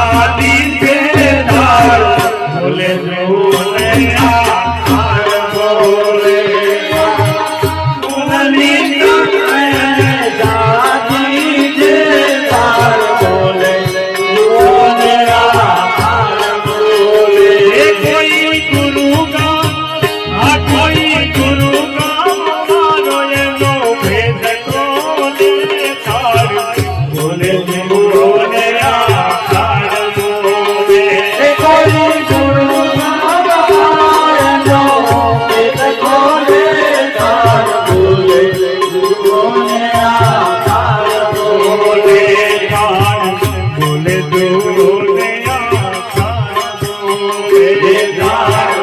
Hadi દુનિયા ખાજો રે ધાર